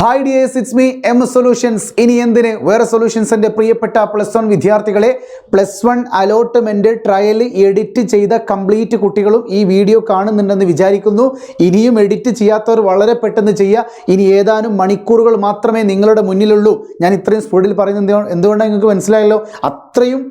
Hi dears it's me M solutions ഇനി എന്തിന്? വേറെ സൊല്യൂഷൻസിന്റെ പ്രിയപ്പെട്ട പ്ലസ് വൺ വിദ്യാർത്ഥികളെ plus one allotment trial edit ചെയ്ത കംപ്ലീറ്റ് കുട്ടികളും ഈ വീഡിയോ കാണുന്നുണ്ടെന്ന് വിചാരിക്കുന്നു. ഇനിയും എഡിറ്റ് ചെയ്യാത്തവർ വളരെ പെട്ടെന്ന് ചെയ്യുക. ഇനി ഏതാനും മണിക്കൂറുകൾ മാത്രമേ നിങ്ങളുടെ മുന്നിലുള്ളൂ. ഞാൻ ഇത്രയും സ്പീഡിൽ പറയുന്നത് എന്തുകൊണ്ടാണ് നിങ്ങൾക്ക് മനസ്സിലായല്ലോ? അത്രയും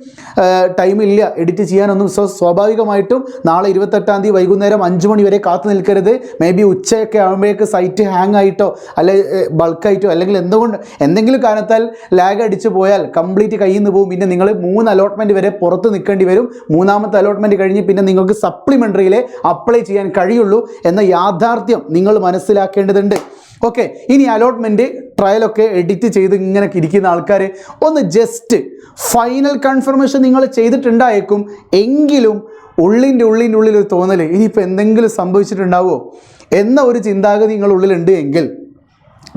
ടൈമില്ല എഡിറ്റ് ചെയ്യാനൊന്നും. സോ സ്വാഭാവികമായിട്ടും നാളെ ഇരുപത്തെട്ടാം തീയതി വൈകുന്നേരം അഞ്ച് മണി വരെ കാത്തു നിൽക്കരുത്. മേ ബി ഉച്ചയൊക്കെ ആകുമ്പോഴേക്ക് സൈറ്റ് ഹാങ് ആയിട്ടോ അല്ലെ ബൾക്കായിട്ടോ അല്ലെങ്കിൽ എന്തുകൊണ്ട് എന്തെങ്കിലും കാരണത്താൽ ലാഗ് അടിച്ചു പോയാൽ കംപ്ലീറ്റ് കയ്യിൽ നിന്ന് പോകും പിന്നെ നിങ്ങൾ മൂന്ന് അലോട്ട്മെന്റ് വരെ പുറത്ത് നിൽക്കേണ്ടി വരും. മൂന്നാമത്തെ അലോട്ട്മെന്റ് കഴിഞ്ഞ് പിന്നെ നിങ്ങൾക്ക് സപ്ലിമെന്ററിയിലെ അപ്ലൈ ചെയ്യാൻ കഴിയുള്ളൂ എന്ന യാഥാർത്ഥ്യം നിങ്ങൾ മനസ്സിലാക്കേണ്ടതുണ്ട്. ഓക്കെ ഇനി അലോട്ട്മെന്റ് ട്രയലൊക്കെ എഡിറ്റ് ചെയ്ത് ഇങ്ങനെ ഇരിക്കുന്ന ആൾക്കാർ ഒന്ന് ജസ്റ്റ് ഫൈനൽ കൺഫർമേഷൻ നിങ്ങൾ ചെയ്തിട്ടുണ്ടായേക്കും. എങ്കിലും ഉള്ളിന്റെ ഉള്ളിന്റെ ഉള്ളിൽ ഒരു തോന്നൽ ഇനിയിപ്പോൾ എന്തെങ്കിലും സംഭവിച്ചിട്ടുണ്ടാവുമോ എന്ന ഒരു ചിന്താഗതി നിങ്ങളുള്ളിലുണ്ട് എങ്കിൽ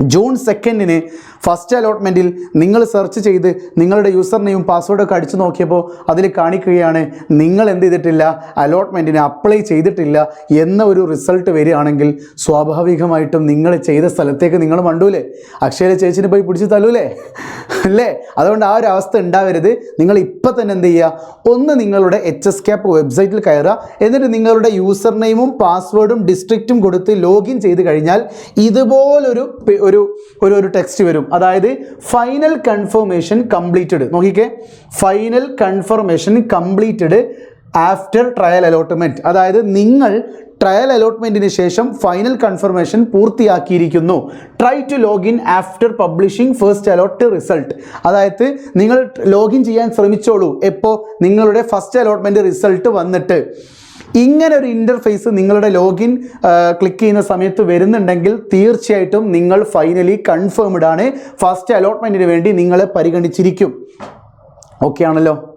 ജൂൺ സെക്കൻഡിന് ഫസ്റ്റ് അലോട്ട്മെന്റിൽ നിങ്ങൾ സെർച്ച് ചെയ്ത് നിങ്ങളുടെ യൂസർ നെയിം പാസ്വേഡൊക്കെ അടിച്ചു നോക്കിയപ്പോൾ അതിൽ കാണിക്കുകയാണ് നിങ്ങൾ എന്ത് ചെയ്തിട്ടില്ല? അലോട്ട്മെന്റിന് അപ്ലൈ ചെയ്തിട്ടില്ല എന്ന ഒരു റിസൾട്ട് വരികയാണെങ്കിൽ സ്വാഭാവികമായിട്ടും നിങ്ങൾ ചെയ്ത സ്ഥലത്തേക്ക് നിങ്ങൾ മണ്ടൂലേ. അക്ഷയ ചേച്ചിനെ പോയി പിടിച്ച് തല്ലൂലേ? അല്ലേ? അതുകൊണ്ട് ആ ഒരു അവസ്ഥ ഉണ്ടാവരുത്. നിങ്ങൾ ഇപ്പം തന്നെ എന്ത് ചെയ്യുക ഒന്ന് നിങ്ങളുടെ എച്ച് എസ് ക്യാപ്പ് വെബ്സൈറ്റിൽ കയറുക എന്നിട്ട് നിങ്ങളുടെ യൂസർ നെയിമും പാസ്വേഡും ഡിസ്ട്രിക്റ്റും കൊടുത്ത് ലോഗിൻ ചെയ്ത് കഴിഞ്ഞാൽ ഇതുപോലൊരു ഒരു ഒരു ഒരു ടെക്സ്റ്റ് വരും. അതായത് ഫൈനൽ കൺഫർമേഷൻ കംപ്ലീറ്റഡ് നോക്കിക്കേ. Final confirmation completed after trial allotment അതായത് നിങ്ങൾ ട്രയൽ അലോട്ട്മെന്റിന് ശേഷം final confirmation പൂർത്തിയാക്കിയിരിക്കുന്നു. Try to login after publishing first allot result അതായത് നിങ്ങൾ ലോഗിൻ ചെയ്യാൻ ശ്രമിച്ചോളൂ. എപ്പോൾ നിങ്ങളുടെ ഫസ്റ്റ് അലോട്ട്മെന്റ് റിസൾട്ട് വന്നിട്ട്. ഇങ്ങനെ ഒരു ഇന്റർഫേസ് നിങ്ങളുടെ ലോഗിൻ ക്ലിക്ക് ചെയ്യുന്ന സമയത്ത് വരുന്നുണ്ടെങ്കിൽ തീർച്ചയായിട്ടും നിങ്ങൾ ഫൈനലി കൺഫേംഡ് ആണ്. ഫസ്റ്റ് അലോട്ട്മെന്റിന് വേണ്ടി നിങ്ങളെ പരിഗണിച്ചിരിക്കും. ഓക്കെ ആണല്ലോ?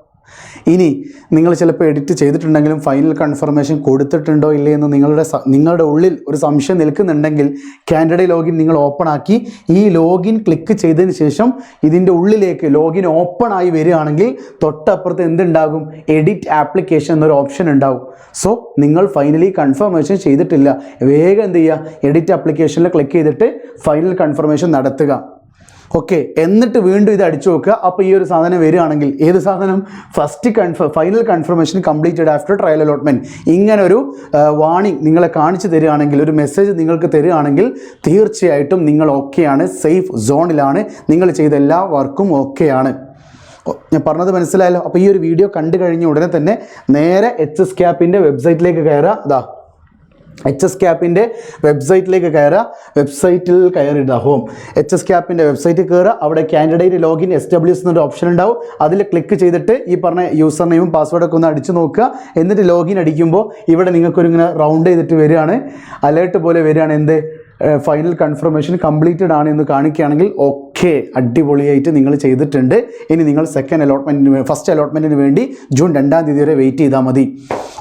ഇനി നിങ്ങൾ ചിലപ്പോൾ എഡിറ്റ് ചെയ്തിട്ടുണ്ടെങ്കിലും ഫൈനൽ കൺഫർമേഷൻ കൊടുത്തിട്ടുണ്ടോ ഇല്ലേ എന്ന് നിങ്ങളുടെ നിങ്ങളുടെ ഉള്ളിൽ ഒരു സംശയം നിൽക്കുന്നുണ്ടെങ്കിൽ കാൻഡിഡേറ്റ് ലോഗിൻ നിങ്ങൾ ഓപ്പൺ ആക്കി. ഈ ലോഗിൻ ക്ലിക്ക് ചെയ്തതിന് ശേഷം ഇതിന്റെ ഉള്ളിലേക്ക് ലോഗിൻ ഓപ്പൺ ആയി വരികയാണെങ്കിൽ തൊട്ടപ്പുറത്ത് എന്തുണ്ടാകും? എഡിറ്റ് ആപ്ലിക്കേഷൻ എന്നൊരു ഓപ്ഷൻ ഉണ്ടാകും സോ നിങ്ങൾ ഫൈനലി കൺഫർമേഷൻ ചെയ്തിട്ടില്ല. വേഗം എന്ത് ചെയ്യുക? എഡിറ്റ് ആപ്ലിക്കേഷനിൽ ക്ലിക്ക് ചെയ്തിട്ട് ഫൈനൽ കൺഫർമേഷൻ നടത്തുക. ഓക്കെ എന്നിട്ട് വീണ്ടും ഇത് അടിച്ചു നോക്കുക അപ്പോൾ ഈ ഒരു സാധനം വരികയാണെങ്കിൽ ഏത് സാധനം? First confirm final confirmation completed after trial allotment ഇങ്ങനെ ഒരു വാണിംഗ് നിങ്ങളെ കാണിച്ചു തരികയാണെങ്കിൽ ഒരു മെസ്സേജ് നിങ്ങൾക്ക് തരികയാണെങ്കിൽ തീർച്ചയായിട്ടും നിങ്ങൾ ഓക്കെയാണ് സേഫ് സോണിലാണ് നിങ്ങൾ ചെയ്ത എല്ലാ വർക്കും ഓക്കെയാണ് ഞാൻ പറഞ്ഞത് മനസ്സിലായല്ലോ? അപ്പോൾ ഈ ഒരു വീഡിയോ കണ്ടു കഴിഞ്ഞ ഉടനെ തന്നെ നേരെ എച്ച് എസ് ക്യാപ്പിന്റെ വെബ്സൈറ്റിലേക്ക് കയറുക. അതാ എച്ച് എസ് ക്യാപ്പിന്റെ വെബ്സൈറ്റിലേക്ക് കയറുക. വെബ്സൈറ്റിൽ കയറിയിടുക ഹോം എച്ച് എസ് ക്യാപ്പിന്റെ വെബ്സൈറ്റിൽ കയറുക. അവിടെ candidate login S W S എന്നൊരു ഓപ്ഷൻ ഉണ്ടാവും. അതിൽ ക്ലിക്ക് ചെയ്തിട്ട് ഈ പറഞ്ഞ യൂസർ നെയിമും പാസ്വേഡൊക്കെ ഒന്ന് അടിച്ചു നോക്കുക. എന്നിട്ട് ലോഗിൻ അടിക്കുമ്പോൾ ഇവിടെ നിങ്ങൾക്കൊരു ഇങ്ങനെ റൗണ്ട് ചെയ്തിട്ട് വരികയാണ്. അലേർട്ട് പോലെ വരികയാണ്. എന്ത്? ഫൈനൽ കൺഫർമേഷൻ കംപ്ലീറ്റഡ് ആണ് എന്ന് കാണിക്കുകയാണെങ്കിൽ ഓക്കെ അടിപൊളിയായിട്ട് നിങ്ങൾ ചെയ്തിട്ടുണ്ട്. ഇനി നിങ്ങൾ സെക്കൻഡ് അലോട്ട്മെന്റിന് ഫസ്റ്റ് അലോട്ട്മെന്റിന് വേണ്ടി ജൂൺ രണ്ടാം തീയതി വരെ വെയിറ്റ് ചെയ്താൽ മതി.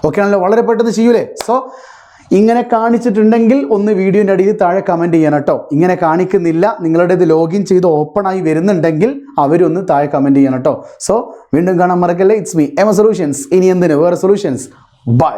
ഓക്കെ ആണല്ലോ? വളരെ പെട്ടെന്ന് ചെയ്യൂലേ? സോ ഇങ്ങനെ കാണിച്ചിട്ടുണ്ടെങ്കിൽ ഒന്ന് വീഡിയോന്റെ അടിയിൽ താഴെ കമന്റ് ചെയ്യണം കേട്ടോ ഇങ്ങനെ കാണിക്കുന്നില്ല. നിങ്ങളുടേത് ലോഗിൻ ചെയ്ത് ഓപ്പൺ ആയി വരുന്നുണ്ടെങ്കിൽ അവരൊന്ന് താഴെ കമന്റ് ചെയ്യണം കേട്ടോ സോ വീണ്ടും കാണാൻ മറക്കല്ലേ? ഇറ്റ്സ് മീ എമ സൊല്യൂഷൻസ് ഇനി എന്തിന്? വേറെ സൊല്യൂഷൻസ് ബൈ